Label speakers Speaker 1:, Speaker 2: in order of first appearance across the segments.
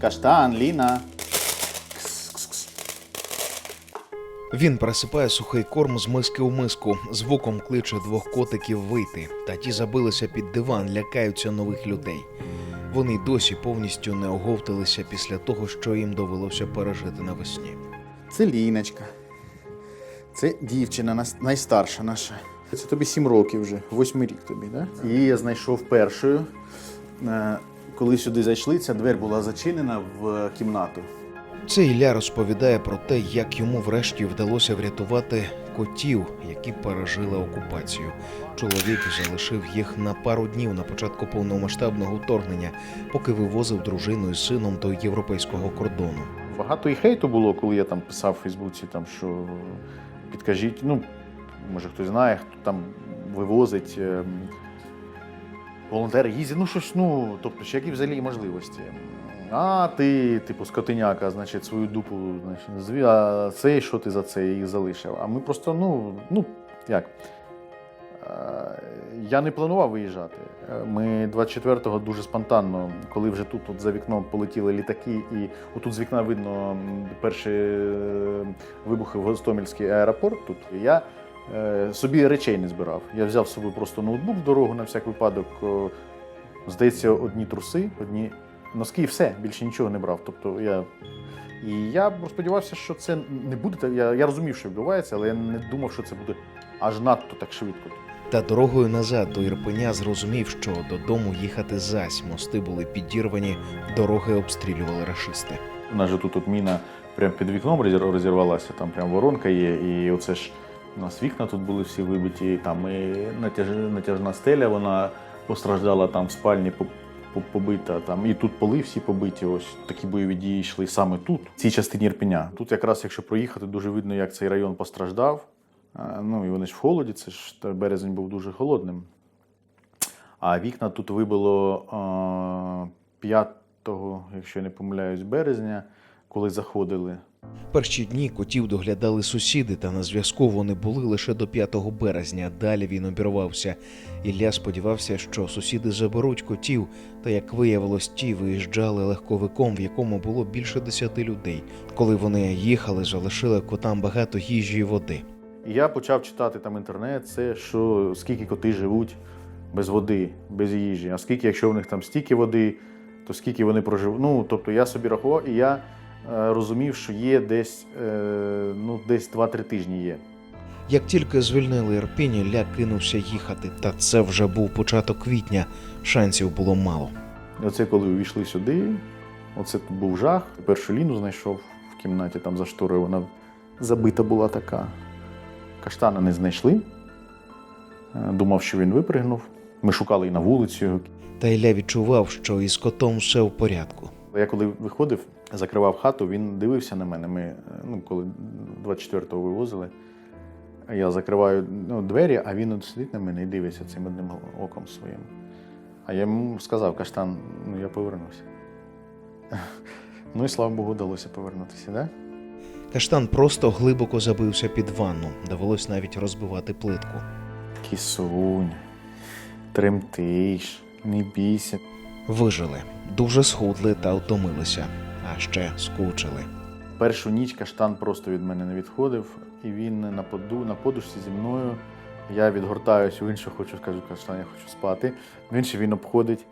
Speaker 1: Каштан, Ліна.
Speaker 2: Він пересипає сухий корм з миски у миску, звуком кличе двох котиків вийти, та ті забилися під диван, лякаються нових людей. Вони досі повністю не оговталися після того, що їм довелося пережити навесні.
Speaker 1: Це Ліночка. Це дівчина найстарша наша. Це тобі сім років вже, восьмий рік тобі, так? Да? Її я знайшов першою. Е, Коли сюди зайшли, ця двері була зачинена в кімнату.
Speaker 2: Це Ілля розповідає про те, як йому врешті вдалося врятувати котів, які пережили окупацію. Чоловік залишив їх на пару днів на початку повномасштабного вторгнення, поки вивозив дружину і сином до європейського кордону.
Speaker 1: Багато і хейту було, коли я там писав в Фейсбуці, там, що підкажіть, ну, може хтось знає, хто там вивозить. Волонтери їздять, ну щось, ну, тобто, ще які взагалі можливості. А ти, типу, скотиняка, значить, свою дупу, значить, зві, а цей, що ти за це їх залишив? А ми просто, ну, ну, як? Е, Я не планував виїжджати. Е, Ми 24-го дуже спонтанно, коли вже тут от за вікном полетіли літаки, і отут з вікна видно перші е, вибухи в Гостомельський аеропорт. Тут я собі речей не збирав. Я взяв з собою просто ноутбук в дорогу на всяк випадок. Здається, одні труси, одні носки, і все, більше нічого не брав. Тобто я. І я сподівався, що це не буде. Я, я розумів, що відбувається, але я не думав, що це буде аж надто так швидко.
Speaker 2: Та дорогою назад до Ірпеня зрозумів, що додому їхати зась. Мости були підірвані, дороги обстрілювали рашисти.
Speaker 1: У нас же тут от міна прямо під вікном розірвалася, там прям воронка є, і оце ж у нас вікна тут були всі вибиті, там і натяж, натяжна стеля, вона постраждала там в спальні по- по- побита, там і тут поли всі побиті. Ось такі бойові дії йшли саме тут, в цій частині Ірпеня. Тут якраз, якщо проїхати, дуже видно, як цей район постраждав. Ну і вони ж в холоді, це ж березень був дуже холодним. А вікна тут вибило 5, якщо я не помиляюсь, березня, коли заходили.
Speaker 2: Перші дні котів доглядали сусіди, та на зв'язку вони були лише до 5 березня. Далі він обірвався. Ілля сподівався, що сусіди заберуть котів, та як виявилось, ті виїжджали легковиком, в якому було більше десяти людей. Коли вони їхали, залишили котам багато їжі і води.
Speaker 1: Я почав читати там інтернет, це що скільки коти живуть без води, без їжі. А скільки, якщо в них там стільки води, то скільки вони проживуть. Ну, тобто я собі рахував, і я розумів, що є десь, е, ну, десь 2-3 тижні є.
Speaker 2: Як тільки звільнили Ірпінь, Ілля кинувся їхати, та це вже був початок квітня. Шансів було мало.
Speaker 1: Оце коли увійшли сюди, оце тут був жах. Першу ліну знайшов в кімнаті, там за шторою, вона забита була така. Каштана не знайшли. Е, Думав, що він випригнув. Ми шукали і на вулицю.
Speaker 2: Та Ілля відчував, що із котом все в порядку.
Speaker 1: Я коли виходив, закривав хату, він дивився на мене. Ми, ну, коли 24-го вивозили, я закриваю ну, двері, а він от сидить на мене і дивиться цим одним оком своїм. А я йому сказав, каштан, ну я повернуся. Ну і слава Богу, вдалося повернутися, да?
Speaker 2: Каштан просто глибоко забився під ванну. Довелось навіть розбивати плитку.
Speaker 1: Кісунь, тремтиш, не бійся.
Speaker 2: Вижили, дуже схудли та втомилися, ще скучили.
Speaker 1: Першу ніч каштан просто від мене не відходив, і він на поду, на подушці зі мною. Я відгортаюсь в іншу, хочу, скажу, каштан, я хочу спати. В інший він обходить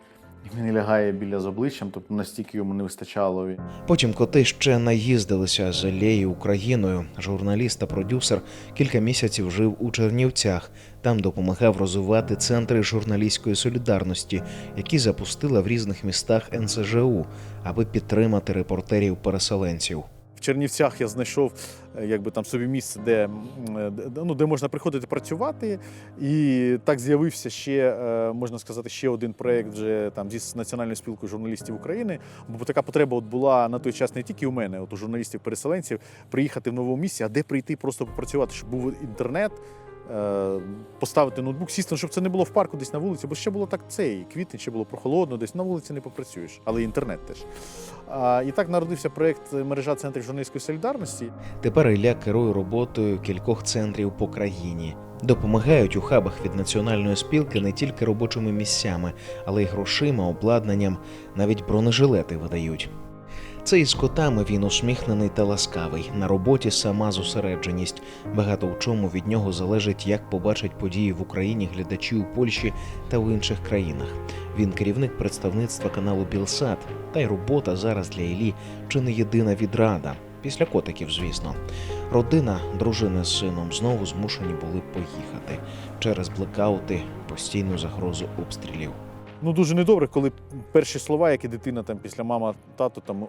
Speaker 1: він лягає біля з обличчям, тобто настільки йому не вистачало.
Speaker 2: Потім коти ще наїздилися з Алеї Україною. Журналіст та продюсер кілька місяців жив у Чернівцях. Там допомагав розвивати центри журналістської солідарності, які запустила в різних містах НСЖУ, аби підтримати репортерів-переселенців.
Speaker 3: В Чернівцях я знайшов е, якби там собі місце, е, де- ну, де можна приходити працювати. І так з'явився ще, е, можна сказати, ще один проєкт вже там зі Національною спілкою журналістів України. Бо така потреба от була на той час не тільки у мене, от у журналістів-переселенців, приїхати в новому місці, а де прийти просто попрацювати, щоб був інтернет. Е, Поставити ноутбук, сісти, щоб це не було в парку десь на вулиці, бо ще було так цей квітень, ще було прохолодно, десь на вулиці не попрацюєш, але інтернет теж. І так народився проєкт мережа центрів журналістської солідарності.
Speaker 2: Тепер Ілля керує роботою кількох центрів по країні. Допомагають у хабах від національної спілки не тільки робочими місцями, але й грошима, обладнанням, навіть бронежилети видають. Це із котами він усміхнений та ласкавий. На роботі сама зосередженість. Багато в чому від нього залежить, як побачать події в Україні глядачі у Польщі та в інших країнах. Він керівник представництва каналу Білсат, та й робота зараз для Іллі чи не єдина відрада. Після котиків, звісно. Родина, дружина з сином знову змушені були поїхати через блекаути, постійну загрозу обстрілів.
Speaker 1: Ну дуже недобре, коли перші слова, які дитина там після мама, тато там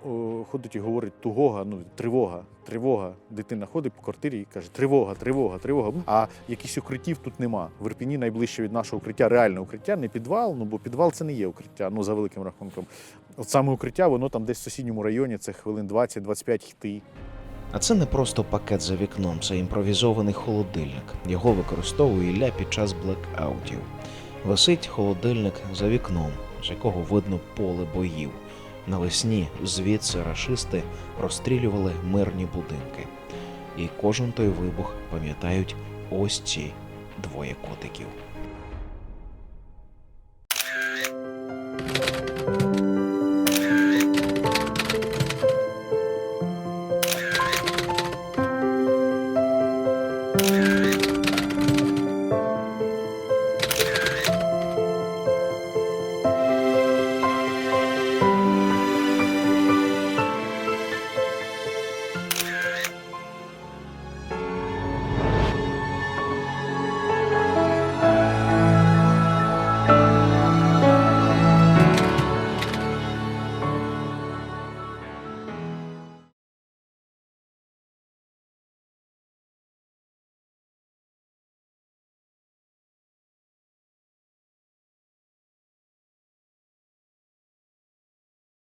Speaker 1: ходить і говорить тугога, ну тривога, тривога. Дитина ходить по квартирі і каже: тривога, тривога, тривога. А якихось укриттів тут нема. В Ірпіні найближче від нашого укриття, реальне укриття, не підвал. Ну бо підвал це не є укриття, ну за великим рахунком. От саме укриття, воно там десь в сусідньому районі, це хвилин 20-25 йти.
Speaker 2: А це не просто пакет за вікном, це імпровізований холодильник. Його використовує Ілля під час блекаутів. Висить холодильник за вікном, з якого видно поле боїв. Навесні звідси рашисти розстрілювали мирні будинки. І кожен той вибух пам'ятають ось ці двоє котиків.